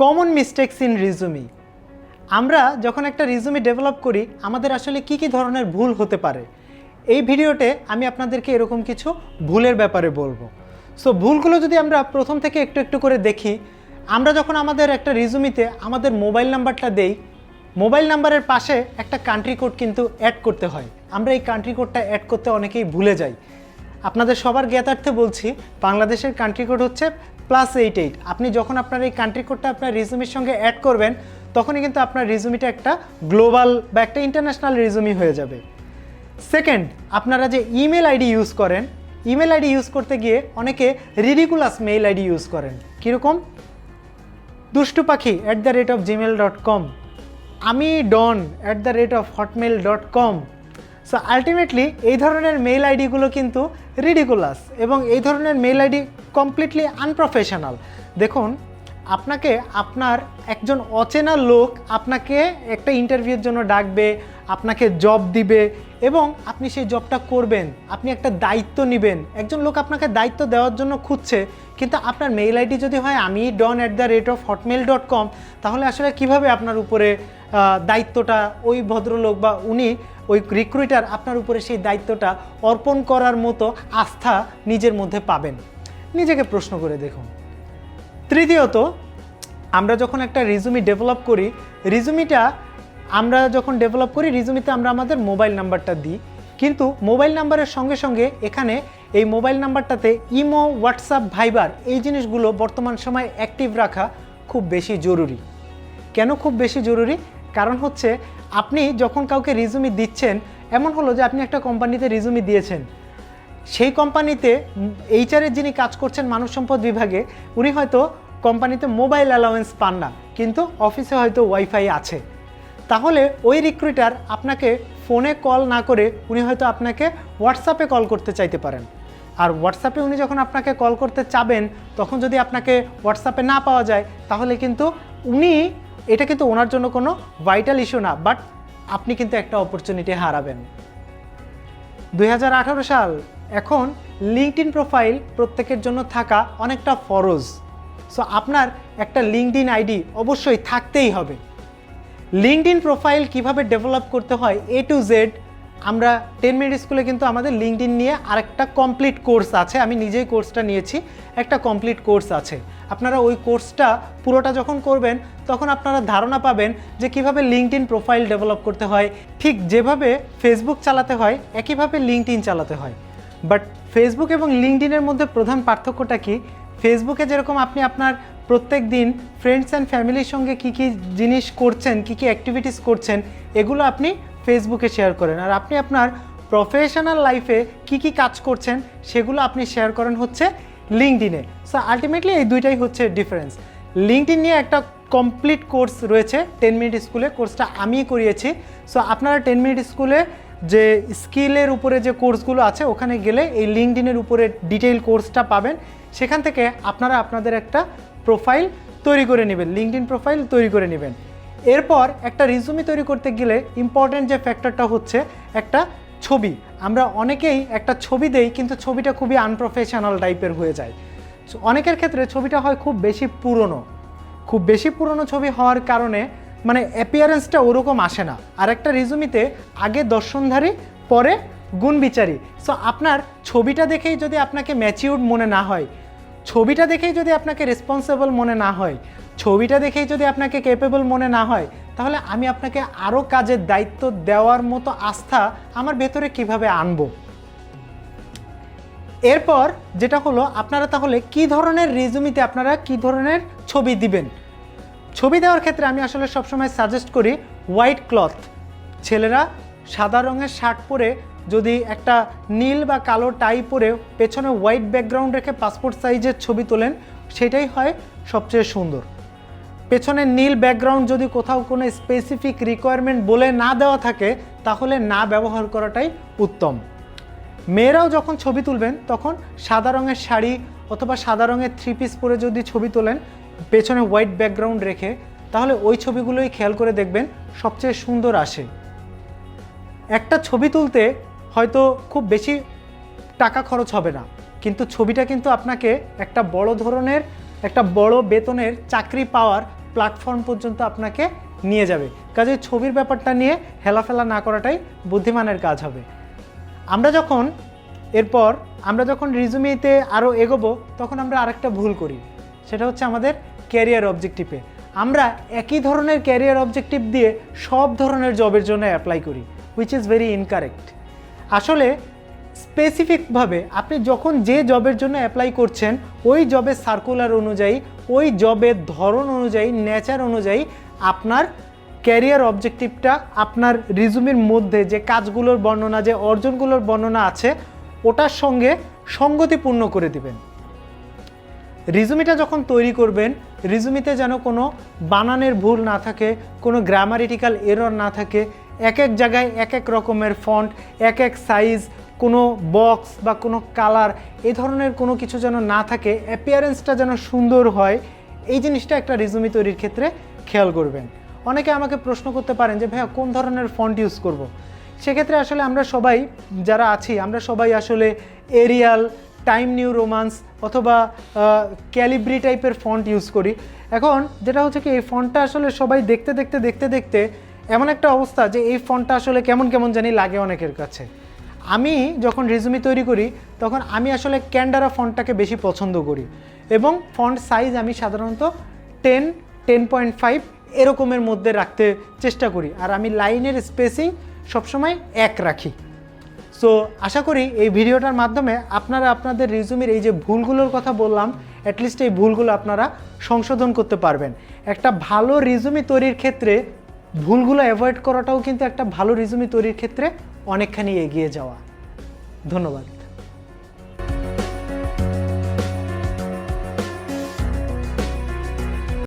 Common mistakes in resume আমরা যখন একটা রিজুমি ডেভেলপ করি, আমাদের আসলে কি কি ধরনের ভুল হতে পারে? এই ভিডিওতে আমি আপনাদেরকে এরকম কিছু ভুলের ব্যাপারে বলব। সো ভুলগুলো যদি আমরা প্রথম থেকে একটু একটু করে দেখি, আমরা যখন আমাদের একটা রিজুমিতে আমাদের মোবাইল নাম্বারটা দেই মোবাইল নাম্বারের পাশে একটা কান্ট্রি কোড কিন্তু অ্যাড করতে হয়। আমরা এই কান্ট্রি কোডটা অ্যাড করতে অনেকেই ভুলে যাই। আপনাদের সবার জ্ঞাতার্থে বলছি, বাংলাদেশের কান্ট্রি কোড হচ্ছে প্লাস এইট এইট আপনি যখন আপনার এই কান্ট্রি কোডটা আপনার রিজুমির সঙ্গে অ্যাড করবেন, তখনই কিন্তু আপনার রিজুমিটা একটা গ্লোবাল বা একটা ইন্টারন্যাশনাল রিজুমি হয়ে যাবে। সেকেন্ড আপনারা যে ইমেল আইডি ইউজ করেন ইমেল আইডি ইউজ করতে গিয়ে অনেকে রিডিকুলাস মেইল আইডি ইউজ করেন। কীরকম? দুষ্টু পাখি at the rate of Gmail dot com আমি Don at the rate of Hotmail dot com so ultimately এই ধরনের মেইল আইডিগুলো কিন্তু রিডিকুলাস এবং এই ধরনের মেইল আইডি কমপ্লিটলি আনপ্রফেশনাল দেখুন আপনাকে আপনার একজন অচেনা লোক আপনাকে একটা ইন্টারভিউর জন্য ডাকবে, আপনাকে জব দিবে এবং আপনি সেই জবটা করবেন, আপনি একটা দায়িত্ব নেবেন। একজন লোক আপনাকে দায়িত্ব দেওয়ার জন্য খুঁজছে, কিন্তু আপনার মেইল আইডি যদি হয়, আমি Don at the rate of Hotmail dot com তাহলে আসলে কীভাবে আপনার উপরে দায়িত্বটা ওই ভদ্রলোক বা উনি, ওই রিক্রুইটার আপনার উপরে সেই দায়িত্বটা অর্পণ করার মতো আস্থা নিজের মধ্যে পাবেন? নিজেকে প্রশ্ন করে দেখুন। তৃতীয়ত, আমরা যখন একটা রিজুমি ডেভেলপ করি রিজুমিটা আমরা যখন ডেভেলপ করি রিজুমিতে আমরা আমাদের মোবাইল নাম্বারটা দিই। কিন্তু মোবাইল নাম্বারের সঙ্গে সঙ্গে এখানে এই মোবাইল নাম্বারটাতে ইমো হোয়াটসঅ্যাপ ভাইবার এই জিনিসগুলো বর্তমান সময় অ্যাক্টিভ রাখা খুব বেশি জরুরি। কেন খুব বেশি জরুরি? কারণ হচ্ছে আপনি যখন কাউকে রিজুমি দিচ্ছেন, এমন হলো যে আপনি একটা কোম্পানিতে রিজুমি দিয়েছেন। সেই কোম্পানিতে এইচআরের যিনি কাজ করছেন মানব সম্পদ বিভাগে, উনি হয়তো কোম্পানিতে মোবাইল অ্যালাউয়েন্স পান না, কিন্তু অফিসে হয়তো ওয়াইফাই আছে। তাহলে ওই রিক্রুইটার আপনাকে ফোনে কল না করে উনি হয়তো আপনাকে হোয়াটসঅ্যাপে কল করতে চাইতে পারেন। আর হোয়াটসঅ্যাপে উনি যখন আপনাকে কল করতে চাবেন, তখন যদি আপনাকে হোয়াটসঅ্যাপে না পাওয়া যায়, তাহলে কিন্তু উনি, এটা কিন্তু ওনার জন্য কোনো ভাইটাল ইস্যু না বাট আপনি কিন্তু একটা অপরচুনিটি হারাবেন। দু হাজার আঠারো সাল এখন লিঙ্কড প্রোফাইল প্রত্যেকের জন্য থাকা অনেকটা ফরজ। সো আপনার একটা লিঙ্কড আইডি অবশ্যই থাকতেই হবে। লিঙ্কড প্রোফাইল কীভাবে ডেভেলপ করতে হয় এ টু জেড আমরা টেন মিনিট স্কুলে কিন্তু আমাদের লিঙ্কড নিয়ে আরেকটা কমপ্লিট কোর্স আছে। আমি নিজেই কোর্সটা নিয়েছি, একটা কমপ্লিট কোর্স আছে। আপনারা ওই কোর্সটা পুরোটা যখন করবেন, তখন আপনারা ধারণা পাবেন যে কীভাবে লিঙ্কড ইন প্রোফাইল ডেভেলপ করতে হয়। ঠিক যেভাবে ফেসবুক চালাতে হয়, একইভাবে লিঙ্কড চালাতে হয়। বাট ফেসবুক এবং লিঙ্কডিনের মধ্যে প্রধান পার্থক্যটা কি? ফেসবুকে যেরকম আপনি আপনার প্রত্যেক দিন ফ্রেন্ডস অ্যান্ড ফ্যামিলির সঙ্গে কী কী জিনিস করছেন, কী কী অ্যাক্টিভিটিস করছেন, এগুলো আপনি ফেসবুকে শেয়ার করেন। আর আপনি আপনার প্রফেশনাল লাইফে কী কী কাজ করছেন, সেগুলো আপনি শেয়ার করেন হচ্ছে লিঙ্কডিনে সো আলটিমেটলি এই দুইটাই হচ্ছে ডিফারেন্স লিঙ্কডিন নিয়ে একটা কমপ্লিট কোর্স রয়েছে টেন মিনিট স্কুলে কোর্সটা আমিই করিয়েছি। সো আপনারা টেন মিনিট স্কুলে যে স্কিলের উপরে যে কোর্সগুলো আছে, ওখানে গেলে এই লিঙ্কডিনের উপরে ডিটেইল কোর্সটা পাবেন। সেখান থেকে আপনারা আপনাদের একটা প্রোফাইল তৈরি করে নেবেন লিঙ্কডিন প্রোফাইল তৈরি করে নেবেন। এরপর একটা রিজুমি তৈরি করতে গেলে ইম্পর্ট্যান্ট যে ফ্যাক্টরটা হচ্ছে একটা ছবি। আমরা অনেকেই একটা ছবি দেই, কিন্তু ছবিটা খুবই আনপ্রফেশনাল টাইপের হয়ে যায়। অনেকের ক্ষেত্রে ছবিটা হয় খুব বেশি পুরনো। খুব বেশি পুরনো ছবি হওয়ার কারণে মানে অ্যাপিয়ারেন্সটা ওরকম আসে না। আর একটা রিজুমিতে আগে দর্শনধারী, পরে গুণবিচারী সো আপনার ছবিটা দেখেই যদি আপনাকে ম্যাচিউর্ড মনে না হয়, ছবিটা দেখেই যদি আপনাকে রেসপন্সিবল মনে না হয়, ছবিটা দেখেই যদি আপনাকে ক্যাপেবল মনে না হয়, তাহলে আমি আপনাকে আরও কাজের দায়িত্ব দেওয়ার মতো আস্থা আমার ভেতরে কীভাবে আনব? এরপর যেটা হলো, আপনারা তাহলে কি ধরনের রেজুমিতে আপনারা কি ধরনের ছবি দিবেন? ছবি দেওয়ার ক্ষেত্রে আমি আসলে সবসময় সাজেস্ট করি হোয়াইট ক্লথ ছেলেরা সাদা রঙের শার্ট পরে যদি একটা নীল বা কালো টাই পরে পেছনে হোয়াইট ব্যাকগ্রাউন্ড রেখে পাসপোর্ট সাইজের ছবি তোলেন, সেটাই হয় সবচেয়ে সুন্দর। পেছনে নীল ব্যাকগ্রাউন্ড যদি কোথাও কোনো স্পেসিফিক রিকোয়ারমেন্ট বলে না দেওয়া থাকে, তাহলে না ব্যবহার করাটাই উত্তম। মেয়েরাও যখন ছবি তুলবেন, তখন সাদা রঙের শাড়ি অথবা সাদা রঙের থ্রি পিস পরে যদি ছবি তোলেন পেছনে হোয়াইট ব্যাকগ্রাউন্ড রেখে তাহলে ওই ছবিগুলোই খেয়াল করে দেখবেন সবচেয়ে সুন্দর আসে। একটা ছবি তুলতে হয়তো খুব বেশি টাকা খরচ হবে না, কিন্তু ছবিটা কিন্তু আপনাকে একটা বড় ধরনের, একটা বড় বেতনের চাকরি পাওয়ার প্ল্যাটফর্ম পর্যন্ত আপনাকে নিয়ে যাবে। কাজে ছবির ব্যাপারটা নিয়ে হেলাফেলা না করাটাই বুদ্ধিমানের কাজ হবে। আমরা যখন, এরপর আমরা যখন রিজুমিতে আরও এগোবো, তখন আমরা আরেকটা ভুল করি। সেটা হচ্ছে আমাদের ক্যারিয়ার অবজেক্টিভে আমরা একই ধরনের ক্যারিয়ার অবজেক্টিভ দিয়ে সব ধরনের জবের জন্য অ্যাপ্লাই করি হুইচ ইজ ভেরি ইনকারেক্ট আসলে স্পেসিফিকভাবে আপনি যখন যে জবের জন্য অ্যাপ্লাই করছেন, ওই জবের সার্কুলার অনুযায়ী, ওই জবের ধরন অনুযায়ী নেচার অনুযায়ী আপনার ক্যারিয়ার অবজেক্টিভটা আপনার রিজুমির মধ্যে যে কাজগুলোর বর্ণনা, যে অর্জনগুলোর বর্ণনা আছে, ওটার সঙ্গে সঙ্গতিপূর্ণ করে দিবেন। রিজুমিটা যখন তৈরি করবেন, রিজুমিতে যেন কোনো বানানের ভুল না থাকে, কোনো গ্রামারিটিক্যাল এরর না থাকে, এক এক জায়গায় এক এক রকমের ফন্ট, এক এক সাইজ, কোনো বক্স বা কোনো কালার এই ধরনের কোনো কিছু যেন না থাকে, অ্যাপিয়ারেন্সটা যেন সুন্দর হয়, এই জিনিসটা একটা রিজুমি তৈরির ক্ষেত্রে খেয়াল করবেন অনেকে আমাকে প্রশ্ন করতে পারেন যে, ভাইয়া, কোন ধরনের ফন্ট ইউজ করব। সেক্ষেত্রে আসলে আমরা সবাই যারা আছি, আমরা সবাই আসলে এরিয়াল টাইম নিউ রোমান্স অথবা ক্যালিব্রি টাইপের ফন্ট ইউজ করি। এখন যেটা হচ্ছে কি, এই ফন্টটা আসলে সবাই দেখতে দেখতে দেখতে দেখতে এমন একটা অবস্থা যে এই ফন্টটা আসলে কেমন কেমন জানি লাগে অনেকের কাছে। আমি যখন রেজুমি তৈরি করি, তখন আমি আসলে ক্যান্ডারা ফন্টটাকে বেশি পছন্দ করি এবং ফন্ট সাইজ আমি সাধারণত টেন টেন পয়েন্ট ফাইভ এরকমের মধ্যে রাখতে চেষ্টা করি। আর আমি লাইনের স্পেসিং সবসময় এক রাখি। সো আশা করি এই ভিডিওটার মাধ্যমে আপনারা আপনাদের রিজুমির এই যে ভুলগুলোর কথা বললাম অ্যাটলিস্ট এই ভুলগুলো আপনারা সংশোধন করতে পারবেন। একটা ভালো রিজুমি তৈরির ক্ষেত্রে ভুলগুলো অ্যাভয়েড করাটাও কিন্তু একটা ভালো রিজুমি তৈরির ক্ষেত্রে অনেকখানি এগিয়ে যাওয়া। ধন্যবাদ।